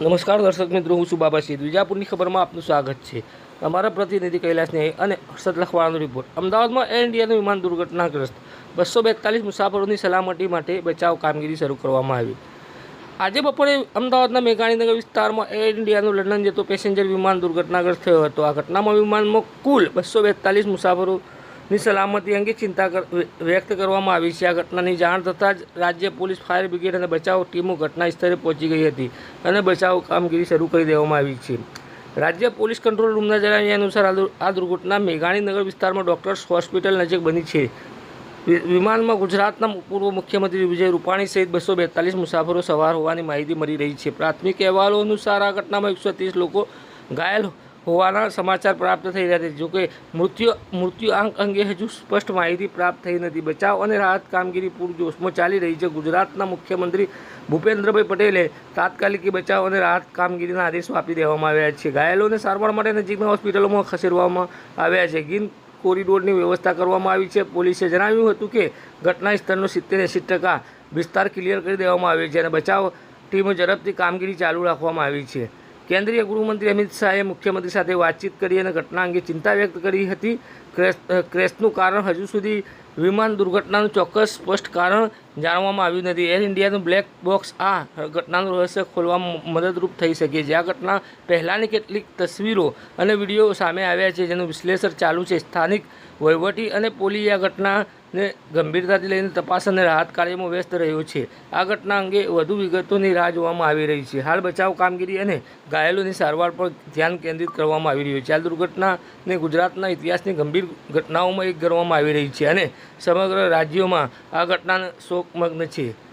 નમસ્કાર દર્શક મિત્રો, હું છું બાબાસિંહ વિજાપુરની ખબરમાં આપનું સ્વાગત છે. અમારા પ્રતિનિધિ કૈલાસ ન્યાય અને હર્ષદ લખવાનો રિપોર્ટ અમદાવાદમાં એર ઇન્ડિયાનું વિમાન દુર્ઘટનાગ્રસ્ત. બસો બેતાલીસ મુસાફરોની સલામતી માટે બચાવ કામગીરી શરૂ કરવામાં આવી. આજે બપોરે અમદાવાદના મેઘાણીનગર વિસ્તારમાં એર ઇન્ડિયાનું લંડન જતો પેસેન્જર વિમાન દુર્ઘટનાગ્રસ્ત થયો હતો. આ ઘટનામાં વિમાનમાં કુલ બસો બેતાલીસ મુસાફરોની સલામતી અંગે ચિંતા વ્યક્ત કરવામાં આવી છે. આ ઘટનાની જાણ થતાં જ રાજ્ય પોલીસ, ફાયર બ્રિગેડ અને બચાવ ટીમો ઘટના સ્થળે પહોંચી ગઈ હતી અને બચાવ કામગીરી શરૂ કરી દેવામાં આવી છે. રાજ્ય પોલીસ કંટ્રોલ રૂમના જણાવ્યા અનુસાર આ દુર્ઘટના મેઘાણીનગર વિસ્તારમાં ડોક્ટર્સ હોસ્પિટલ નજીક બની છે. વિમાનમાં ગુજરાતના પૂર્વ મુખ્યમંત્રી વિજય રૂપાણી સહિત બસો બેતાલીસ મુસાફરો સવાર હોવાની માહિતી મળી રહી છે. પ્રાથમિક અહેવાલો અનુસાર આ ઘટનામાં એકસો ત્રીસ લોકો ઘાયલ હોવાના સમાચાર પ્રાપ્ત થઈ રહ્યા છે. જોકે મૃત્યુ મૃત્યુ આંક અંગે હજુ સ્પષ્ટ માહિતી પ્રાપ્ત થઈ નથી. બચાવ અને રાહત કામગીરી પૂરજોશમાં ચાલી રહી છે. ગુજરાતના મુખ્યમંત્રી ભૂપેન્દ્રભાઈ પટેલે તાત્કાલિક બચાવ અને રાહત કામગીરીના આદેશો આપી દેવામાં આવ્યા છે. ઘાયલોને સારવાર માટે નજીકના હોસ્પિટલોમાં ખસેડવામાં આવ્યા છે. ગીન કોરિડોરની વ્યવસ્થા કરવામાં આવી છે. પોલીસે જણાવ્યું હતું કે, ઘટના સ્થળનો સિત્તેર એંસી ટકા વિસ્તાર ક્લિયર કરી દેવામાં આવ્યો છે અને બચાવ ટીમો ઝડપથી કામગીરી ચાલુ રાખવામાં આવી છે. કેન્દ્રીય ગૃહમંત્રી અમિત શાહે મુખ્યમંત્રી સાથે વાતચીત કરી અને ઘટના અંગે ચિંતા વ્યક્ત કરી હતી. ક્રેશ ક્રેશનું કારણ હજુ સુધી વિમાન દુર્ઘટનાનું ચોક્કસ સ્પષ્ટ કારણ જાણવામાં આવ્યું નથી. એર ઇન્ડિયાનું બ્લેક બોક્સ આ ઘટનાનું રહસ્ય ખોલવામાં મદદરૂપ થઈ શકે છે. આ ઘટના પહેલાંની કેટલીક તસવીરો અને વીડિયો સામે આવ્યા છે, જેનું વિશ્લેષણ ચાલુ છે. સ્થાનિક વહીવટી અને પોલીસ આ ઘટનાને ગંભીરતાથી લઈને તપાસ અને રાહત કાર્યમાં વ્યસ્ત રહ્યો છે. આ ઘટના અંગે વધુ વિગતોની રાહ જોવામાં આવી રહી છે. હાલ બચાવ કામગીરી અને ઘાયલોની સારવાર પર ધ્યાન કેન્દ્રિત કરવામાં આવી રહ્યું છે. આ દુર્ઘટનાને ગુજરાતના ઇતિહાસની ગંભીર ઘટનાઓમાં એક ગણવામાં આવી રહી છે અને સમગ્ર રાજ્યોમાં આ ઘટના શોકમગ્ન છે.